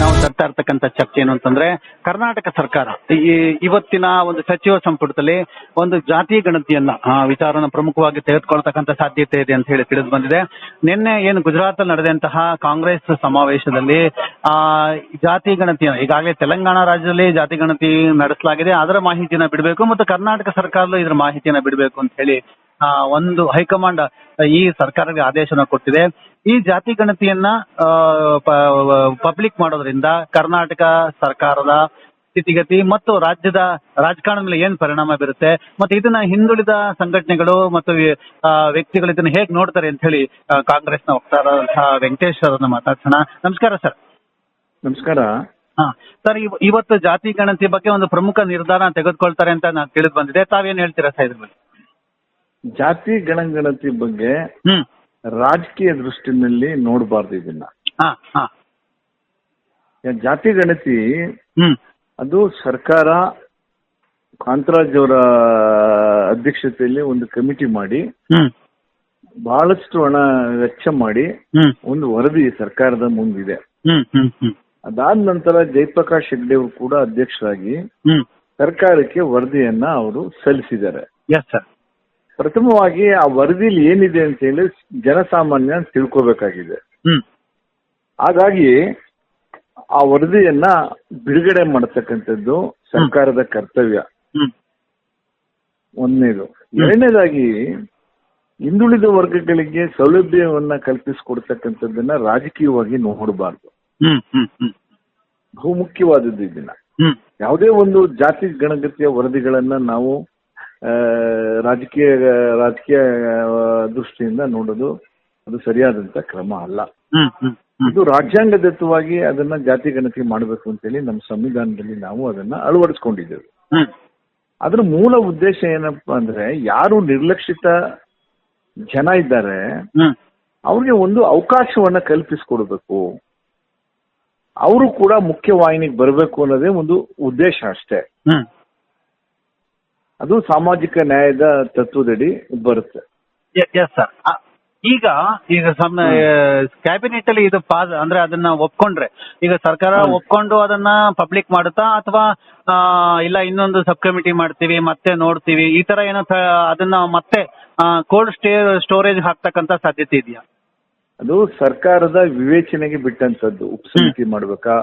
ನಾವು ತರ್ತಾ ಇರ್ತಕ್ಕಂತ ಚರ್ಚೆ ಏನು ಅಂತಂದ್ರೆ ಕರ್ನಾಟಕ ಸರ್ಕಾರ ಈ ಇವತ್ತಿನ ಒಂದು ಸಚಿವ ಸಂಪುಟದಲ್ಲಿ ಒಂದು ಜಾತಿ ಗಣತಿಯನ್ನ ಆ, ವಿಚಾರನ ಪ್ರಮುಖವಾಗಿ ತೆಗೆದುಕೊಳ್ತಕ್ಕಂತ ಸಾಧ್ಯತೆ ಇದೆ ಅಂತ ಹೇಳಿ ತಿಳಿದು ಬಂದಿದೆ. ನಿನ್ನೆ ಏನು ಗುಜರಾತ್ ಅಲ್ಲಿ ನಡೆದಂತಹ ಕಾಂಗ್ರೆಸ್ ಸಮಾವೇಶದಲ್ಲಿ ಆ ಜಾತಿ ಗಣತಿಯನ್ನು ಈಗಾಗಲೇ ತೆಲಂಗಾಣ ರಾಜ್ಯದಲ್ಲಿ ಜಾತಿ ಗಣತಿ ನಡೆಸಲಾಗಿದೆ. ಅದರ ಮಾಹಿತಿಯನ್ನ ಬಿಡಬೇಕು ಮತ್ತು ಕರ್ನಾಟಕ ಸರ್ಕಾರದಲ್ಲೂ ಇದರ ಮಾಹಿತಿಯನ್ನ ಬಿಡಬೇಕು ಅಂತ ಹೇಳಿ ಒಂದು ಹೈಕಮಾಂಡ್ ಈ ಸರ್ಕಾರಕ್ಕೆ ಆದೇಶನ ಕೊಟ್ಟಿದೆ. ಈ ಜಾತಿ ಗಣತಿಯನ್ನ ಪಬ್ಲಿಕ್ ಮಾಡೋದ್ರಿಂದ ಕರ್ನಾಟಕ ಸರ್ಕಾರದ ಸ್ಥಿತಿಗತಿ ಮತ್ತು ರಾಜ್ಯದ ರಾಜಕಾರಣದ ಮೇಲೆ ಏನ್ ಪರಿಣಾಮ ಬೀರುತ್ತೆ ಮತ್ತೆ ಇದನ್ನ ಹಿಂದುಳಿದ ಸಂಘಟನೆಗಳು ಮತ್ತು ವ್ಯಕ್ತಿಗಳು ಇದನ್ನ ಹೇಗ್ ನೋಡ್ತಾರೆ ಅಂತ ಹೇಳಿ ಕಾಂಗ್ರೆಸ್ ಕಾಂಗ್ರೆಸ್ನ ವಕ್ತಾರಂತಹ ವೆಂಕಟೇಶ್ ಅವರನ್ನ ಮಾತಾಡ್ಸೋಣ. ನಮಸ್ಕಾರ ಸರ್ ನಮಸ್ಕಾರ. ಹಾ ಸರ್ ಇವ- ಇವತ್ತು ಜಾತಿ ಗಣತಿ ಬಗ್ಗೆ ಒಂದು ಪ್ರಮುಖ ನಿರ್ಧಾರ ತೆಗೆದುಕೊಳ್ತಾರೆ ಅಂತ ನಾನು ತಿಳಿದು ಬಂದಿದೆ ತಾವೇನ್ ಹೇಳ್ತೀರಾ ಸರ್ ಇದ್ರ ಬಗ್ಗೆ? ಜಾತಿ ಗಣಗಣತಿ ಬಗ್ಗೆ ಹ್ಮ್. ರಾಜಕೀಯ ದೃಷ್ಟಿನಲ್ಲಿ ನೋಡಬಾರ್ದು ಇದನ್ನ. ಹಾ ಹಾ. ಯಾ- ಜಾತಿ ಗಣತಿ ಹ್ಮ್. ಅದು ಸರ್ಕಾರ ಕಾಂತರಾಜ್ ಅವರ ಅಧ್ಯಕ್ಷತೆಯಲ್ಲಿ ಒಂದು ಕಮಿಟಿ ಮಾಡಿ ಹ್ಮ್. ಬಹಳಷ್ಟು ಹಣ ವೆಚ್ಚ ಮಾಡಿ ಹ್ಮ್. ಒಂದು ವರದಿ ಸರ್ಕಾರದ ಮುಂದಿದೆ. ಹ್ಮ್ ಹ್ಮ್ ಹ್ಮ್. ಅದಾದ ನಂತರ ಜಯಪ್ರಕಾಶ್ ಹೆಗ್ಡೆ ಅವರು ಕೂಡ ಅಧ್ಯಕ್ಷರಾಗಿ ಹ್ಮ್. ಸರ್ಕಾರಕ್ಕೆ ವರದಿಯನ್ನ ಅವರು ಸಲ್ಲಿಸಿದ್ದಾರೆ. ಎಸ್ ಸರ್ ಪ್ರಥಮವಾಗಿ ಆ ವರದಿಲಿ ಏನಿದೆ ಅಂತ ಹೇಳಿ ಜನಸಾಮಾನ್ಯ ತಿಳ್ಕೋಬೇಕಾಗಿದೆ. ಹ್ಮ್. ಹಾಗಾಗಿ ಆ ವರದಿಯನ್ನ ಬಿಡುಗಡೆ ಮಾಡತಕ್ಕಂಥದ್ದು ಸರ್ಕಾರದ ಕರ್ತವ್ಯ. ಹ್ಮ್. ಒಂದನೇದು. ಎರಡನೇದಾಗಿ ಹಿಂದುಳಿದ ವರ್ಗಗಳಿಗೆ ಸೌಲಭ್ಯವನ್ನ ಕಲ್ಪಿಸಿಕೊಡ್ತಕ್ಕಂಥದ್ದನ್ನ ರಾಜಕೀಯವಾಗಿ ನೋಡಬಾರ್ದು. ಹ್ಮ್ ಹ್ಮ್ ಹ್ಮ್. ಬಹುಮುಖ್ಯವಾದದ್ದು ಇದನ್ನ ಯಾವುದೇ ಒಂದು ಜಾತಿ ಗಣಗತಿಯ ವರದಿಗಳನ್ನ ನಾವು ರಾಜಕೀಯ ರಾಜಕೀಯ ದೃಷ್ಟಿಯಿಂದ ನೋಡೋದು ಅದು ಸರಿಯಾದಂತ ಕ್ರಮ ಅಲ್ಲ. ಇದು ರಾಜ್ಯಾಂಗದತ್ತವಾಗಿ ಅದನ್ನ ಜಾತಿ ಗಣತಿ ಮಾಡಬೇಕು ಅಂತೇಳಿ ನಮ್ಮ ಸಂವಿಧಾನದಲ್ಲಿ ನಾವು ಅದನ್ನ ಅಳವಡಿಸ್ಕೊಂಡಿದ್ದೇವೆ. ಅದ್ರ ಮೂಲ ಉದ್ದೇಶ ಏನಪ್ಪಾ ಅಂದ್ರೆ ಯಾರು ನಿರ್ಲಕ್ಷಿತ ಜನ ಇದ್ದಾರೆ ಅವ್ರಿಗೆ ಒಂದು ಅವಕಾಶವನ್ನ ಕಲ್ಪಿಸಿಕೊಡ್ಬೇಕು. ಅವರು ಕೂಡ ಮುಖ್ಯವಾಹಿನಿಗೆ ಬರಬೇಕು ಅನ್ನೋದೇ ಒಂದು ಉದ್ದೇಶ ಅಷ್ಟೇ. ಅದು ಸಾಮಾಜಿಕ ನ್ಯಾಯದ ತತ್ವದಡಿ ಬರುತ್ತೆ. ಎಸ್ ಸರ್ ಈಗ ಈಗ ಸಮ್ ಕ್ಯಾಬಿನೆಟ್ ಅಲ್ಲಿ ಇದು ಪಾಸ್ ಅಂದ್ರೆ ಅದನ್ನ ಒಪ್ಕೊಂಡ್ರೆ ಈಗ ಸರ್ಕಾರ ಒಪ್ಕೊಂಡು ಅದನ್ನ ಪಬ್ಲಿಕ್ ಮಾಡುತ್ತಾ ಅಥವಾ ಇಲ್ಲ ಇನ್ನೊಂದು ಸಬ್ ಕಮಿಟಿ ಮಾಡ್ತೀವಿ ಮತ್ತೆ ನೋಡ್ತೀವಿ ಈ ತರ ಏನೋ ಅದನ್ನ ಮತ್ತೆ ಕೋಲ್ಡ್ ಸ್ಟೇ ಸ್ಟೋರೇಜ್ ಹಾಕ್ತಕ್ಕಂತ ಸಾಧ್ಯತೆ ಇದೆಯಾ? ಅದು ಸರ್ಕಾರದ ವಿವೇಚನೆಗೆ ಬಿಟ್ಟಂತದ್ದು. ಉಪಸಮಿತಿ ಮಾಡ್ಬೇಕಾ?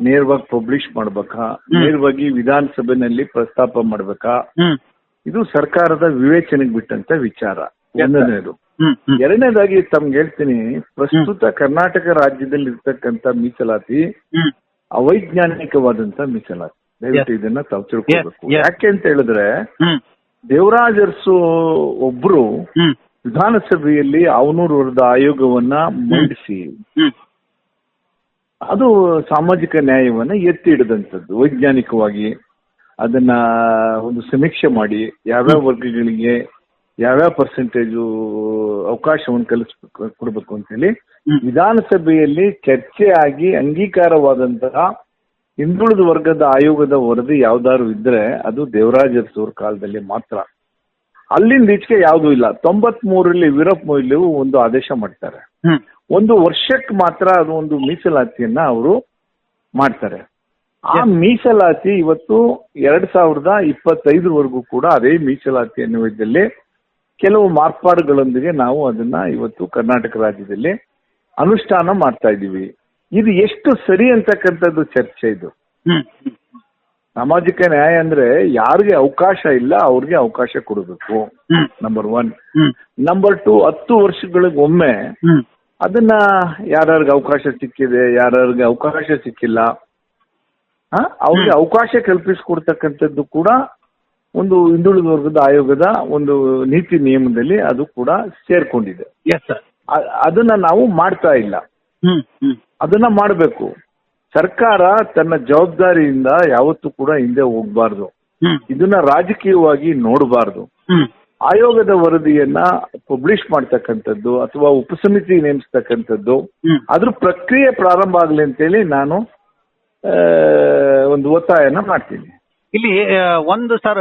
ನೇರವಾಗಿ ಪಬ್ಲಿಷ್ ಮಾಡ್ಬೇಕಾ? ನೇರವಾಗಿ ವಿಧಾನಸಭೆನಲ್ಲಿ ಪ್ರಸ್ತಾಪ ಮಾಡ್ಬೇಕಾ? ಇದು ಸರ್ಕಾರದ ವಿವೇಚನೆಗೆ ಬಿಟ್ಟಂತ ವಿಚಾರ. ಒಂದನೇದು. ಹ್ಮ್ ಎರಡನೇದಾಗಿ ತಮ್ಗೆ ಹೇಳ್ತೀನಿ ಪ್ರಸ್ತುತ ಕರ್ನಾಟಕ ರಾಜ್ಯದಲ್ಲಿ ಇರ್ತಕ್ಕಂತ ಮೀಸಲಾತಿ ಅವೈಜ್ಞಾನಿಕವಾದಂತ ಮೀಸಲಾತಿ. ದಯವಿಟ್ಟು ಇದನ್ನ ತಾವು ತಿಳ್ಕೊಬೇಕು. ಯಾಕೆ ಅಂತ ಹೇಳಿದ್ರೆ ದೇವರಾಜರ್ಸು ಒಬ್ರು ವಿಧಾನಸಭೆಯಲ್ಲಿ ಅವನೂರು ಆಯೋಗವನ್ನ ಮಂಡಿಸಿ ಅದು ಸಾಮಾಜಿಕ ನ್ಯಾಯವನ್ನ ಎತ್ತಿ ಹಿಡಿದಂಥದ್ದು. ವೈಜ್ಞಾನಿಕವಾಗಿ ಅದನ್ನ ಒಂದು ಸಮೀಕ್ಷೆ ಮಾಡಿ ಯಾವ್ಯಾವ ವರ್ಗಗಳಿಗೆ ಯಾವ್ಯಾವ ಪರ್ಸೆಂಟೇಜು ಅವಕಾಶವನ್ನು ಕಲಿಸ್ ಕೊಡಬೇಕು ಅಂತ ಹೇಳಿ ವಿಧಾನಸಭೆಯಲ್ಲಿ ಚರ್ಚೆ ಆಗಿ ಅಂಗೀಕಾರವಾದಂತಹ ಹಿಂದುಳಿದ ವರ್ಗದ ಆಯೋಗದ ವರದಿ ಯಾವ್ದಾದ್ರು ಇದ್ರೆ ಅದು ದೇವರಾಜ ಅರಸು ಕಾಲದಲ್ಲಿ ಮಾತ್ರ. ಅಲ್ಲಿಂದ ಈಚೆಗೆ ಯಾವುದೂ ಇಲ್ಲ. ತೊಂಬತ್ ಮೂರರಲ್ಲಿ ವೀರಪ್ಪ ಮೊಯ್ಲಿಯು ಒಂದು ಆದೇಶ ಮಾಡ್ತಾರೆ. ಒಂದು ವರ್ಷಕ್ಕೆ ಮಾತ್ರ ಅದು ಒಂದು ಮೀಸಲಾತಿಯನ್ನ ಅವರು ಮಾಡ್ತಾರೆ. ಆ ಮೀಸಲಾತಿ ಇವತ್ತು ಎರಡ್ ಸಾವಿರದ ಇಪ್ಪತ್ತೈದರವರೆಗೂ ಕೂಡ ಅದೇ ಮೀಸಲಾತಿ ಅನ್ನುವುದಲ್ಲಿ ಕೆಲವು ಮಾರ್ಪಾಡುಗಳೊಂದಿಗೆ ನಾವು ಅದನ್ನ ಇವತ್ತು ಕರ್ನಾಟಕ ರಾಜ್ಯದಲ್ಲಿ ಅನುಷ್ಠಾನ ಮಾಡ್ತಾ ಇದ್ದೀವಿ. ಇದು ಎಷ್ಟು ಸರಿ ಅಂತಕ್ಕಂಥದ್ದು ಚರ್ಚೆ ಇದು. ಸಾಮಾಜಿಕ ನ್ಯಾಯ ಅಂದ್ರೆ ಯಾರಿಗೆ ಅವಕಾಶ ಇಲ್ಲ ಅವ್ರಿಗೆ ಅವಕಾಶ ಕೊಡಬೇಕು. ನಂಬರ್ ಒನ್ ನಂಬರ್ ಟು ಹತ್ತು ವರ್ಷಗಳಿಗೊಮ್ಮೆ ಅದನ್ನ ಯಾರ್ಯಾರಿಗೆ ಅವಕಾಶ ಸಿಕ್ಕಿದೆ ಯಾರ್ಯಾರಿಗೆ ಅವಕಾಶ ಸಿಕ್ಕಿಲ್ಲ ಆ, ಅವ್ರಿಗೆ ಅವಕಾಶ ಕಲ್ಪಿಸಿಕೊಡ್ತಕ್ಕಂಥದ್ದು ಕೂಡ ಒಂದು ಹಿಂದುಳಿದ ವರ್ಗದ ಆಯೋಗದ ಒಂದು ನೀತಿ ನಿಯಮದಲ್ಲಿ ಅದು ಕೂಡ ಸೇರ್ಕೊಂಡಿದೆ. ಅದನ್ನ ನಾವು ಮಾಡ್ತಾ ಇಲ್ಲ. ಅದನ್ನ ಮಾಡಬೇಕು. ಸರ್ಕಾರ ತನ್ನ ಜವಾಬ್ದಾರಿಯಿಂದ ಯಾವತ್ತೂ ಕೂಡ ಹಿಂದೆ ಹೋಗ್ಬಾರ್ದು. ಇದನ್ನ ರಾಜಕೀಯವಾಗಿ ನೋಡಬಾರ್ದು. ಆಯೋಗದ ವರದಿಯನ್ನ ಪಬ್ಲಿಷ್ ಮಾಡ್ತಕ್ಕಂಥದ್ದು ಅಥವಾ ಉಪಸಮಿತಿ ನೇಮಿಸ್ತಕ್ಕಂಥದ್ದು ಅದ್ರ ಪ್ರಕ್ರಿಯೆ ಪ್ರಾರಂಭ ಆಗಲಿ ಅಂತೇಳಿ ನಾನು ಒಂದು ಒತ್ತಾಯನ ಮಾಡ್ತೀನಿ. ಇಲ್ಲಿ ಒಂದು ಸರ್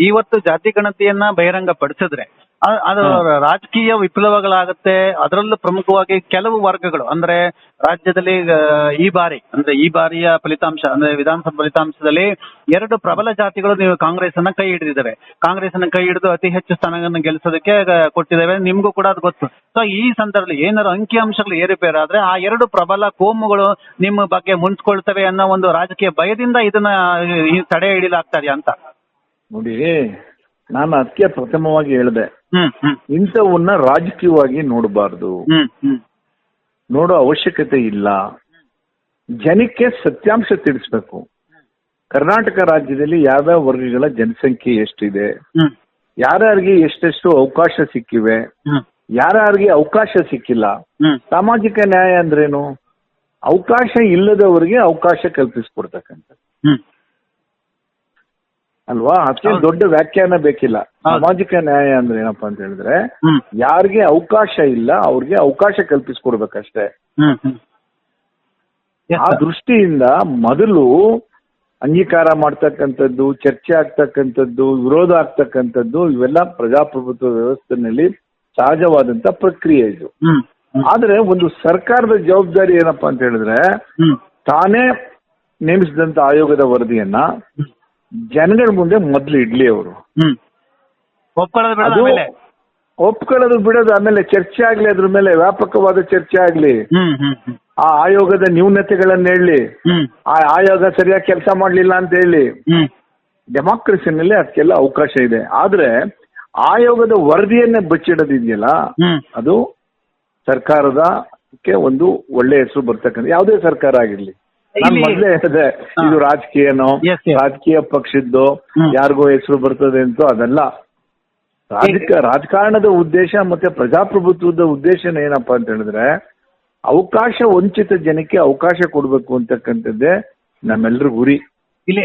ಇವತ್ತು ಜಾತಿ ಗಣತಿಯನ್ನ ಬಹಿರಂಗ ಪಡಿಸಿದ್ರೆ ಅದು ರಾಜಕೀಯ ವಿಪ್ಲವಗಳಾಗುತ್ತೆ. ಅದರಲ್ಲೂ ಪ್ರಮುಖವಾಗಿ ಕೆಲವು ವರ್ಗಗಳು ಅಂದ್ರೆ ರಾಜ್ಯದಲ್ಲಿ ಈ ಬಾರಿ ಅಂದ್ರೆ ಈ ಬಾರಿಯ ಫಲಿತಾಂಶ ಅಂದ್ರೆ ವಿಧಾನಸಭಾ ಫಲಿತಾಂಶದಲ್ಲಿ ಎರಡು ಪ್ರಬಲ ಜಾತಿಗಳು ನೀವು ಕಾಂಗ್ರೆಸ್ ಅನ್ನ ಕೈ ಹಿಡಿದಿದ್ದಾರೆ. ಕಾಂಗ್ರೆಸ್ ಅನ್ನ ಕೈ ಹಿಡಿದು ಅತಿ ಹೆಚ್ಚು ಸ್ಥಾನಗಳನ್ನು ಗೆಲ್ಲಿಸೋದಕ್ಕೆ ಕೊಟ್ಟಿದ್ದೇವೆ. ನಿಮ್ಗೂ ಕೂಡ ಅದು ಗೊತ್ತು. ಸೊ ಈ ಸಂದರ್ಭದಲ್ಲಿ ಏನಾದ್ರು ಅಂಕಿಅಂಶಗಳು ಏರುಪೇರಾದ್ರೆ ಆ ಎರಡು ಪ್ರಬಲ ಕೋಮುಗಳು ನಿಮ್ಮ ಬಗ್ಗೆ ಮುಂಚ್ಕೊಳ್ತವೆ ಅನ್ನೋ ಒಂದು ರಾಜಕೀಯ ಭಯದಿಂದ ಇದನ್ನ ಈ ತಡೆ ಹಿಡಿಲಾಗ್ತಾ ಅಂತ? ನೋಡಿ ನಾನು ಅದಕ್ಕೆ ಪ್ರಥಮವಾಗಿ ಹೇಳಿದೆ. ಇಂಥವನ್ನ ರಾಜಕೀಯವಾಗಿ ನೋಡಬಾರ್ದು. ನೋಡೋ ಅವಶ್ಯಕತೆ ಇಲ್ಲ. ಜನಕ್ಕೆ ಸತ್ಯಾಂಶ ತಿಳಿಸ್ಬೇಕು. ಕರ್ನಾಟಕ ರಾಜ್ಯದಲ್ಲಿ ಯಾವ್ಯಾವ ವರ್ಗಗಳ ಜನಸಂಖ್ಯೆ ಎಷ್ಟಿದೆ? ಯಾರ್ಯಾರಿಗೆ ಎಷ್ಟೆಷ್ಟು ಅವಕಾಶ ಸಿಕ್ಕಿವೆ? ಯಾರ್ಯಾರಿಗೆ ಅವಕಾಶ ಸಿಕ್ಕಿಲ್ಲ? ಸಾಮಾಜಿಕ ನ್ಯಾಯ ಅಂದ್ರೇನು? ಅವಕಾಶ ಇಲ್ಲದವರಿಗೆ ಅವಕಾಶ ಕಲ್ಪಿಸ್ಕೊಡ್ತಕ್ಕಂಥ ಅಲ್ವಾ? ಅದಕ್ಕೆ ದೊಡ್ಡ ವ್ಯಾಖ್ಯಾನ ಬೇಕಿಲ್ಲ. ಸಾಮಾಜಿಕ ನ್ಯಾಯ ಅಂದ್ರೆ ಏನಪ್ಪಾ ಅಂತ ಹೇಳಿದ್ರೆ ಯಾರಿಗೆ ಅವಕಾಶ ಇಲ್ಲ ಅವ್ರಿಗೆ ಅವಕಾಶ ಕಲ್ಪಿಸ್ಕೊಡ್ಬೇಕಷ್ಟೇ. ಆ ದೃಷ್ಟಿಯಿಂದ ಮೊದಲು ಅಂಗೀಕಾರ ಮಾಡ್ತಕ್ಕಂಥದ್ದು ಚರ್ಚೆ ಆಗ್ತಕ್ಕಂಥದ್ದು ವಿರೋಧ ಆಗ್ತಕ್ಕಂಥದ್ದು ಇವೆಲ್ಲ ಪ್ರಜಾಪ್ರಭುತ್ವ ವ್ಯವಸ್ಥೆನಲ್ಲಿ ಸಹಜವಾದಂತ ಪ್ರಕ್ರಿಯೆ ಇದು. ಆದ್ರೆ ಒಂದು ಸರ್ಕಾರದ ಜವಾಬ್ದಾರಿ ಏನಪ್ಪಾ ಅಂತ ಹೇಳಿದ್ರೆ ತಾನೇ ನೇಮಿಸಿದಂತ ಆಯೋಗದ ವರದಿಯನ್ನ ಜನಗಳ ಮುಂದೆ ಮೊದಲು ಇಡ್ಲಿ ಅವರು. ಹ್ಮ್. ಒಪ್ಕೊಳ್ಳೋದು ಬಿಡೋದು ಅದು ಆಮೇಲೆ. ಒಪ್ಕೊಳ್ಳೋದು ಬಿಡೋದು ಆಮೇಲೆ ಚರ್ಚೆ ಆಗ್ಲಿ ಅದ್ರ ಮೇಲೆ ವ್ಯಾಪಕವಾದ ಚರ್ಚೆ ಆಗ್ಲಿ. ಹ್ಮ್ ಹ್ಮ್ ಹ್ಮ್. ಆ ಆಯೋಗದ ನ್ಯೂನತೆಗಳನ್ನ ಹೇಳಿ ಹ್ಮ್. ಆ ಆಯೋಗ ಸರಿಯಾಗಿ ಕೆಲಸ ಮಾಡ್ಲಿಲ್ಲ ಅಂತ ಹೇಳಿ. ಹ್ಮ್. ಡೆಮಾಕ್ರಸಿನಲ್ಲಿ ಅದಕ್ಕೆಲ್ಲ ಅವಕಾಶ ಇದೆ. ಆದ್ರೆ ಆಯೋಗದ ವರದಿಯನ್ನೇ ಬಚ್ಚಿಡೋದಿದೆಯಲ್ಲ ಹ್ಮ್. ಅದು ಸರ್ಕಾರದ ಕ್ಕೆ ಒಂದು ಒಳ್ಳೆ ಹೆಸರು ಬರ್ತಕ್ಕಂಥ ಯಾವುದೇ ಸರ್ಕಾರ ಆಗಿರ್ಲಿ. ನಾನು ಮೊದಲೇ ಹೇಳಿದೆ ಇದು ರಾಜಕೀಯನೋ. ರಾಜಕೀಯ ಪಕ್ಷದ್ದು. ಯಾರಿಗೋ ಹೆಸರು ಬರ್ತದೆ ಅಂತ ಅದೆಲ್ಲ. ರಾಜಕ ರಾಜಕಾರಣದ ಉದ್ದೇಶ ಮತ್ತೆ ಪ್ರಜಾಪ್ರಭುತ್ವದ ಉದ್ದೇಶ ಏನಪ್ಪ ಅಂತ ಹೇಳಿದ್ರೆ ಅವಕಾಶ ವಂಚಿತ ಜನಕ್ಕೆ ಅವಕಾಶ ಕೊಡಬೇಕು ಅಂತಕ್ಕಂಥದ್ದೇ ನಮ್ಮೆಲ್ಲರ ಗುರಿ. ಇಲ್ಲಿ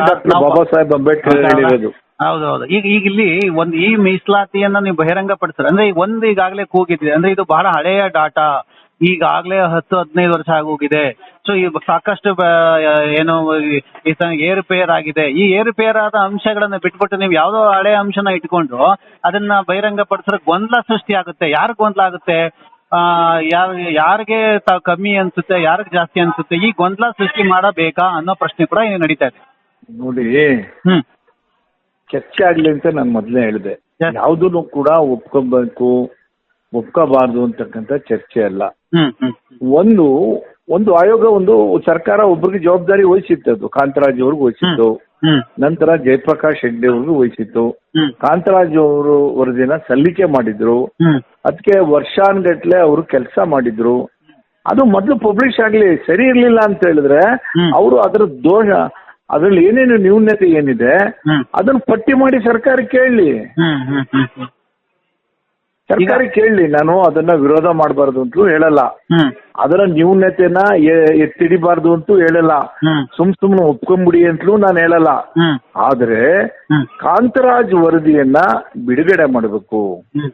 ಡಾಕ್ಟರ್ ಬಾಬಾ ಸಾಹೇಬ್ ಅಂಬೇಡ್ಕರ್ ಹೇಳಿರೋದು. ಹೌದೌದು. ಈಗ ಈಗ ಇಲ್ಲಿ ಒಂದು ಈ ಮೀಸಲಾತಿಯನ್ನ ನೀವು ಬಹಿರಂಗ ಪಡಿಸ್ತಾರೆ ಅಂದ್ರೆ ಈಗ ಒಂದು ಈಗಾಗಲೇ ಕೂಗಿದ್ವಿ. ಅಂದ್ರೆ ಇದು ಬಹಳ ಹಳೆಯ ಡಾಟಾ. ಈಗಾಗಲೇ ಹತ್ತು ಹದಿನೈದು ವರ್ಷ ಆಗೋಗಿದೆ. ಸೊ ಈ ಸಾಕಷ್ಟು ಏನು ಏರುಪೇರ್ ಆಗಿದೆ. ಈ ಏರುಪೇರ್ ಆದ ಅಂಶಗಳನ್ನ ಬಿಟ್ಬಿಟ್ಟು ನೀವು ಯಾವ್ದೋ ಹಳೆ ಅಂಶನ ಇಟ್ಕೊಂಡು ಅದನ್ನ ಬಹಿರಂಗ ಪಡಿಸಿದ್ರೆ ಗೊಂದಲ ಸೃಷ್ಟಿ ಆಗುತ್ತೆ. ಯಾರು ಗೊಂದಲ ಆಗುತ್ತೆ? ಆ ಯಾರ ಯಾರಿಗೆ ತಾವು ಕಮ್ಮಿ ಅನ್ಸುತ್ತೆ ಯಾರಿಗೆ ಜಾಸ್ತಿ ಅನ್ಸುತ್ತೆ? ಈ ಗೊಂದಲ ಸೃಷ್ಟಿ ಮಾಡಬೇಕಾ ಅನ್ನೋ ಪ್ರಶ್ನೆ ಕೂಡ ಇಲ್ಲಿ ನಡೀತಾ ಇದೆ. ನೋಡಿ ಚರ್ಚೆ ಆಗ್ಲಿ ಅಂತ ನಾನು ಮೊದಲೇ ಹೇಳಿದೆ. ಯಾವುದನ್ನು ಕೂಡ ಒಪ್ಕೋಬೇಕು ಒಪ್ಕೋಬಾರ್ದು ಅಂತಕ್ಕಂಥ ಚರ್ಚೆ ಅಲ್ಲ. ಒಂದು ಒಂದು ಆಯೋಗ ಒಂದು ಸರ್ಕಾರ ಒಬ್ಬರಿಗೆ ಜವಾಬ್ದಾರಿ ವಹಿಸಿತ್ತು ಕಾಂತರಾಜ್ ಅವ್ರಿಗೆ ವಹಿಸಿತ್ತು. ನಂತರ ಜಯಪ್ರಕಾಶ್ ಹೆಗ್ಡೆ ಅವ್ರಿಗೂ ವಹಿಸಿತ್ತು. ಕಾಂತರಾಜ್ ಅವರು ವರದಿನ ಸಲ್ಲಿಕೆ ಮಾಡಿದ್ರು. ಅದಕ್ಕೆ ವರ್ಷಾನ್ಗಟ್ಲೆ ಅವರು ಕೆಲಸ ಮಾಡಿದ್ರು. ಅದು ಮೊದಲು ಪಬ್ಲಿಷ್ ಆಗ್ಲಿ ಸರಿ ಇರ್ಲಿಲ್ಲ ಅಂತ ಹೇಳಿದ್ರೆ. ಅವರು ಅದರ ದೋಷ ಅದ್ರಲ್ಲಿ ಏನೇನು ನ್ಯೂನ್ಯತೆ ಏನಿದೆ ಅದನ್ನ ಪಟ್ಟಿ ಮಾಡಿ ಸರ್ಕಾರ ಕೇಳಲಿ ಹ್ಮ್. ಸರ್ಕಾರ ಕೇಳಲಿ ನಾನು ಅದನ್ನ ವಿರೋಧ ಮಾಡಬಾರ್ದು ಅಂತಲೂ ಹೇಳಲ್ಲ. ಹ್ಮ್. ಅದರ ನ್ಯೂನ್ಯತೆನ ಎ- ಎತ್ತಿಡಿಬಾರ್ದು ಅಂತೂ ಹೇಳಲ್ಲ. ಹ್ಮ್. ಸುಮ್ ಸುಮ್ನೆ ಒಪ್ಕೊಂಬಿಡಿ ಅಂತಲೂ ನಾನು ಹೇಳಲ್ಲ. ಹ್ಮ್. ಆದ್ರೆ ಹ್ಮ್. ಕಾಂತರಾಜ್ ವರದಿಯನ್ನ ಬಿಡುಗಡೆ ಮಾಡಬೇಕು. ಹ್ಮ್.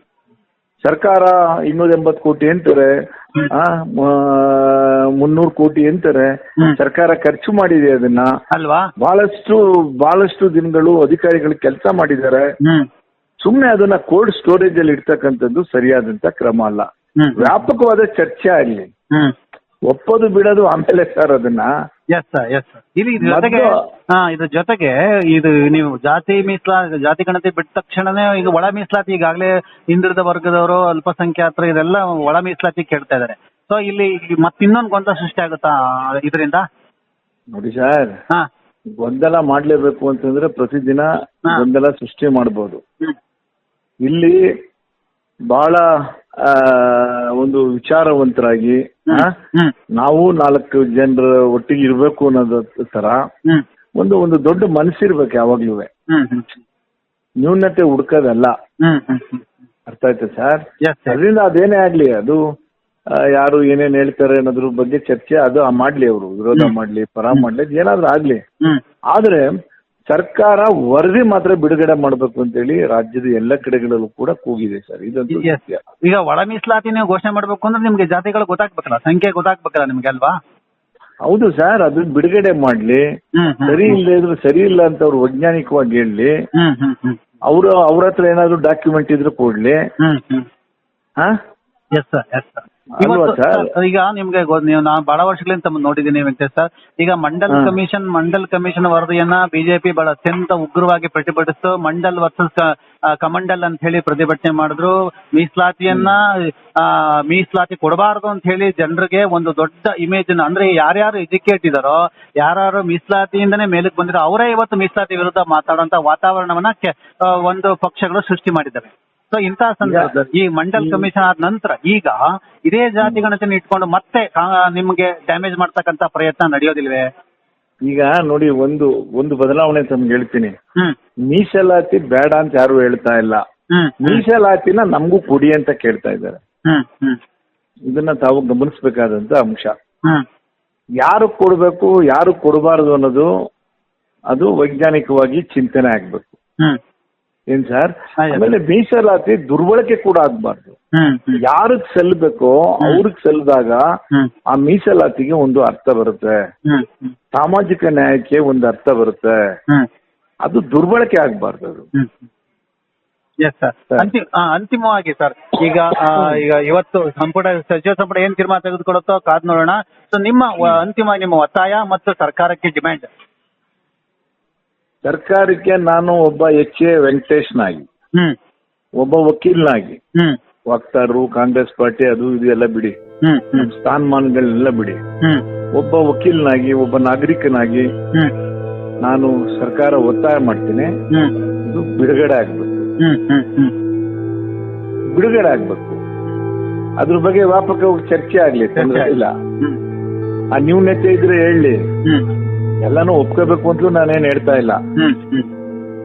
ಸರ್ಕಾರ ಇನ್ನೂರ ಎಂಬತ್ತು ಕೋಟಿ ಅಂತಾರೆ. ಆ, ಮ- ಮುನ್ನೂರು ಕೋಟಿ ಅಂತಾರೆ. ಹ್ಮ್. ಸರ್ಕಾರ ಖರ್ಚು ಮಾಡಿದೆ ಅದನ್ನ. ಅಲ್ವಾ? ಬಹಳಷ್ಟು ಬಹಳಷ್ಟು ದಿನಗಳು ಅಧಿಕಾರಿಗಳು ಕೆಲಸ ಮಾಡಿದ್ದಾರೆ. ಹ್ಮ್. ಸುಮ್ನೆ ಅದನ್ನ ಕೋಲ್ಡ್ ಸ್ಟೋರೇಜ್ ಅಲ್ಲಿ ಇಡ್ತಕ್ಕಂಥದ್ದು ಸರಿಯಾದಂತ ಕ್ರಮ ಅಲ್ಲ. ವ್ಯಾಪಕವಾದ ಚರ್ಚೆ ಆಗ್ಲಿ ಒಪ್ಪೋದು ಬಿಡೋದು ಆಮೇಲೆ ಸರ್ ಅದನ್ನ. ಎಸ್ ಸರ್ ಎಸ್ ಸರ್ ಇಲ್ಲಿ ಇದ್ರ ಜೊತೆಗೆ ಹಾ ಇದ್ರ ಜೊತೆಗೆ ಇದು ನೀವು ಜಾತಿ ಮೀಸಲಾ ಜಾತಿ ಗಣತಿ ಬಿಟ್ಟ ತಕ್ಷಣನೇ ಈಗ ಒಳ ಮೀಸಲಾತಿ ಈಗಾಗಲೇ ಹಿಂದುಳಿದ ವರ್ಗದವರು ಅಲ್ಪಸಂಖ್ಯಾತರು ಇದೆಲ್ಲ ಒಳ ಮೀಸಲಾತಿ ಕೇಳ್ತಾ ಇದಾರೆ. ಸೊ ಇಲ್ಲಿ ಮತ್ತಿನ್ನೊಂದು ಗೊಂದಲ ಸೃಷ್ಟಿ ಆಗುತ್ತಾ ಇದರಿಂದ? ನೋಡಿ ಸರ್ ಹಾ. ಗೊಂದಲ ಮಾಡ್ಲೇಬೇಕು ಅಂತಂದ್ರೆ ಪ್ರತಿದಿನ. ಗೊಂದಲ ಸೃಷ್ಟಿ ಮಾಡಬಹುದು ಇಲ್ಲಿ ಬಹಳ ಒಂದು ವಿಚಾರವಂತರಾಗಿ ನಾವು ನಾಲ್ಕು ಜನರ ಒಟ್ಟಿಗೆ ಇರಬೇಕು ಅನ್ನೋದ ತರ ಒಂದು ಒಂದು ದೊಡ್ಡ ಮನಸ್ಸಿರ್ಬೇಕು ಯಾವಾಗ್ಲೂ. ನ್ಯೂನತೆ ಹುಡ್ಕೋದಲ್ಲ. ಅರ್ಥ ಆಯ್ತಾ ಸರ್? ಅದರಿಂದ ಅದೇನೇ ಆಗ್ಲಿ ಅದು ಯಾರು ಏನೇನ್ ಹೇಳ್ತಾರೆ ಅನ್ನೋದ್ರ ಬಗ್ಗೆ ಚರ್ಚೆ ಅದು ಮಾಡ್ಲಿ ಅವರು ವಿರೋಧ ಮಾಡ್ಲಿ ಪರ ಮಾಡ್ಲಿ ಏನಾದ್ರೂ ಆಗ್ಲಿ. ಆದ್ರೆ ಸರ್ಕಾರ ವರದಿ ಮಾತ್ರ ಬಿಡುಗಡೆ ಮಾಡಬೇಕು ಅಂತೇಳಿ ರಾಜ್ಯದ ಎಲ್ಲ ಕಡೆಗಳಲ್ಲೂ ಕೂಡ ಕೂಗಿದೆ ಸರ್. ಇದಂತೂ Yes. ಸತ್ಯ. ಈಗ ಒಳ ಮೀಸಲಾತಿ ನೀವು ಘೋಷಣೆ ಮಾಡ್ಬೇಕು ಅಂದ್ರೆ ನಿಮ್ಗೆ ಜಾತಿಗಳು ಗೊತ್ತಾಗ್ಬೇಕಲ್ಲ ಸಂಖ್ಯೆ ಗೊತ್ತಾಗ್ಬೇಕಲ್ಲ ನಿಮ್ಗೆ ಅಲ್ವಾ? ಹೌದು ಸರ್ ಅದನ್ನ ಬಿಡುಗಡೆ ಮಾಡ್ಲಿ. ಹ್ಮ್ ಹ್ಮ್ ಸರಿ ಇಲ್ಲ ಇದ್ರೆ ಸರಿ ಇಲ್ಲ ಅಂತ ಅವ್ರು ವೈಜ್ಞಾನಿಕವಾಗಿ ಹೇಳಲಿ ಅವರು ಹ್ಮ್ ಹ್ಮ್ ಅವ್ರು ಅವ್ರ ಹತ್ರ ಏನಾದ್ರು ಡಾಕ್ಯುಮೆಂಟ್ ಇದ್ರೆ ಕೊಡ್ಲಿ. ಹ್ಮ್ ಹ್ಮ್. ಹಾ? ಎಸ್ ಸರ್ ಎಸ್ ಸರ್ ಅಲ್ವಾ ಸರ್, ಈಗ ನಿಮ್ಗೆ ನೀವು ನಾನು ಬಹಳ ವರ್ಷಗಳಿಂದ ತಮ್ಮ ನೋಡಿದ್ದೀನಿ ವೆಂಕಟೇಶ್ ಸರ್. ಈಗ ಮಂಡಲ್ ಹಾ. ಕಮಿಷನ್ ಮಂಡಲ್ ಕಮಿಷನ್ ವರದಿಯನ್ನ ಬಿಜೆಪಿ ಬಹಳ ಅತ್ಯಂತ ಉಗ್ರವಾಗಿ ಪ್ರತಿಭಟಿಸ್ತು. ಮಂಡಲ್ ವರ್ಸಸ್ ಕಮಂಡಲ್ ಅಂತ ಹೇಳಿ ಪ್ರತಿಭಟನೆ ಮಾಡಿದ್ರು. ಮೀಸಲಾತಿಯನ್ನ ಆ, ಮೀಸಲಾತಿ ಕೊಡಬಾರದು ಅಂತ ಹೇಳಿ ಜನರಿಗೆ ಒಂದು ದೊಡ್ಡ ಇಮೇಜ್ ಅಂದ್ರೆ ಯಾರ್ಯಾರು ಎಜುಕೇಟ್ ಇದಾರೋ ಯಾರು ಮೀಸಲಾತಿಯಿಂದನೇ ಮೇಲಕ್ಕೆ ಬಂದಿರೋ ಅವರೇ ಇವತ್ತು ಮೀಸಲಾತಿ ವಿರುದ್ಧ ಮಾತಾಡುವಂತ ವಾತಾವರಣವನ್ನ ಕೆ- ಆ, ಒಂದು ಪಕ್ಷಗಳು ಸೃಷ್ಟಿ ಮಾಡಿದ್ದಾರೆ ಸೊ ಇಂತಹ ಸಂದರ್ಭದಲ್ಲಿ ಈ ಮಂಡಲ್ ಕಮಿಷನ್ ಆದ ನಂತರ ಈಗ ಇದೇ ಜಾತಿ ಗಣತಿನ ಇಟ್ಕೊಂಡು ಮತ್ತೆ ನಿಮ್ಗೆ ಡ್ಯಾಮೇಜ್ ಮಾಡ್ತಕ್ಕಂತ ಪ್ರಯತ್ನ ನಡೆಯೋದಿಲ್ವೇ? ಈಗ ನೋಡಿ ಒಂದು ಒಂದು ಬದಲಾವಣೆ ತಮ್ಗೆ ಹೇಳ್ತೀನಿ. ಮೀಸಲಾತಿ ಬೇಡ ಅಂತ ಯಾರು ಹೇಳ್ತಾ ಇಲ್ಲ. ಮೀಸಲಾತಿನ ನಮಗೂ ಕೊಡಿ ಅಂತ ಕೇಳ್ತಾ ಇದ್ದಾರೆ. ಇದನ್ನ ತಾವು ಗಮನಿಸಬೇಕಾದಂತ ಅಂಶ. ಯಾರು ಕೊಡಬೇಕು ಯಾರು ಕೊಡಬಾರದು ಅನ್ನೋದು ಅದು ವೈಜ್ಞಾನಿಕವಾಗಿ ಚಿಂತನೆ ಆಗ್ಬೇಕು. ಏನ್ ಸರ್. ಆಮೇಲೆ ಮೀಸಲಾತಿ ದುರ್ಬಳಕೆ ಕೂಡ ಆಗ್ಬಾರ್ದು. ಯಾರು ಯಾರಿಗ್ ಸಲ್ಲಬೇಕೋ ಅವ್ರಿಗೆ ಸಲ್ಲದಾಗ ಆ ಮೀಸಲಾತಿಗೆ ಒಂದು ಅರ್ಥ ಬರುತ್ತೆ. ಸಾಮಾಜಿಕ ನ್ಯಾಯಕ್ಕೆ ಒಂದು ಅರ್ಥ ಬರುತ್ತೆ. ಅದು ದುರ್ಬಳಕೆ ಆಗ್ಬಾರ್ದು ಅದು. Yes sir. ಅಂತಿಮವಾಗಿ ಸರ್ ಈಗ ಈಗ ಇವತ್ತು ಸಂಪುಟ ಸಚಿವ ಸಂಪುಟ ಏನ್ ತೀರ್ಮಾನ ತೆಗೆದುಕೊಳ್ಳುತ್ತೋ ಕಾದ್ ನೋಡೋಣ. ಸೊ ನಿಮ್ಮ ಅಂತಿಮ ನಿಮ್ಮ ಒತ್ತಾಯ ಮತ್ತು ಸರ್ಕಾರಕ್ಕೆ ಡಿಮ್ಯಾಂಡ್ ಸರ್ಕಾರಕ್ಕೆ ನಾನು ಒಬ್ಬ ಎಚ್ ಎ ವೆಂಕಟೇಶ್ನಾಗಿ ಹ್ಮ್. ಒಬ್ಬ ವಕೀಲ್ನಾಗಿ ಹ್ಮ್. ವಕ್ತಾರರು ಕಾಂಗ್ರೆಸ್ ಪಾರ್ಟಿ ಅದು ಇದು ಎಲ್ಲ ಬಿಡಿ. ಹ್ಮ್ ಹ್ಮ್. ಸ್ಥಾನಮಾನಗಳನ್ನೆಲ್ಲ ಬಿಡಿ. ಹ್ಮ್. ಒಬ್ಬ ವಕೀಲನಾಗಿ ಒಬ್ಬ ನಾಗರಿಕನಾಗಿ ಹ್ಮ್. ನಾನು ಸರ್ಕಾರ ಒತ್ತಾಯ ಮಾಡ್ತೀನಿ. ಹ್ಮ್. ಇದು ಬಿಡುಗಡೆ ಆಗ್ಬೇಕು. ಹ್ಮ್ ಹ್ಮ್ ಹ್ಮ್. ಬಿಡುಗಡೆ ಆಗ್ಬೇಕು. ಅದ್ರ ಬಗ್ಗೆ ವ್ಯಾಪಕವಾಗಿ ಚರ್ಚೆ ಆಗ್ಲಿ ತೊಂದ್ರೆ ಇಲ್ಲ. ಹ್ಮ್. ಆ ನ್ಯೂನತೆ ಇದ್ರೆ ಹೇಳಿ. ಹ್ಮ್. ಎಲ್ಲಾನು ಒಪ್ಕೋಬೇಕು ಅಂತಲೂ ನಾನೇನ್ ಹೇಳ್ತಾ ಇಲ್ಲ. ಹ್ಮ್ ಹ್ಮ್.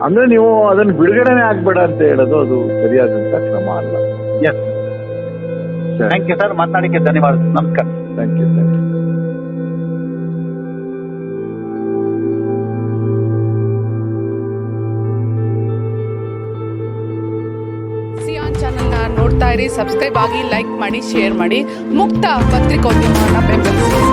ಅಂದ್ರೆ ನೀವು ಅದನ್ನ ಬಿಡುಗಡೆನೆ ಆಗ್ಬೇಡ ಅಂತ ಹೇಳೋದು ಅದು ಸರಿಯಾದಂತ ಕ್ರಮ ಅಲ್ಲ. ಎಸ್ ಥ್ಯಾಂಕ್ ಯು ಸರ್ ಮಾತನಾಡಿಕೆ ಧನ್ಯವಾದ ನಮಸ್ಕಾರ. ಥ್ಯಾಂಕ್ ಯು ಥ್ಯಾಂಕ್ ಯು ನೋಡ್ತಾ ಇರಿ ಸಬ್ಸ್ಕ್ರೈಬ್ ಆಗಿ ಲೈಕ್ ಮಾಡಿ ಶೇರ್ ಮಾಡಿ. ಮುಕ್ತ ಪತ್ರಿಕೋದ್ಯಮವನ್ನು ಬೆಂಬಲಿಸಿ.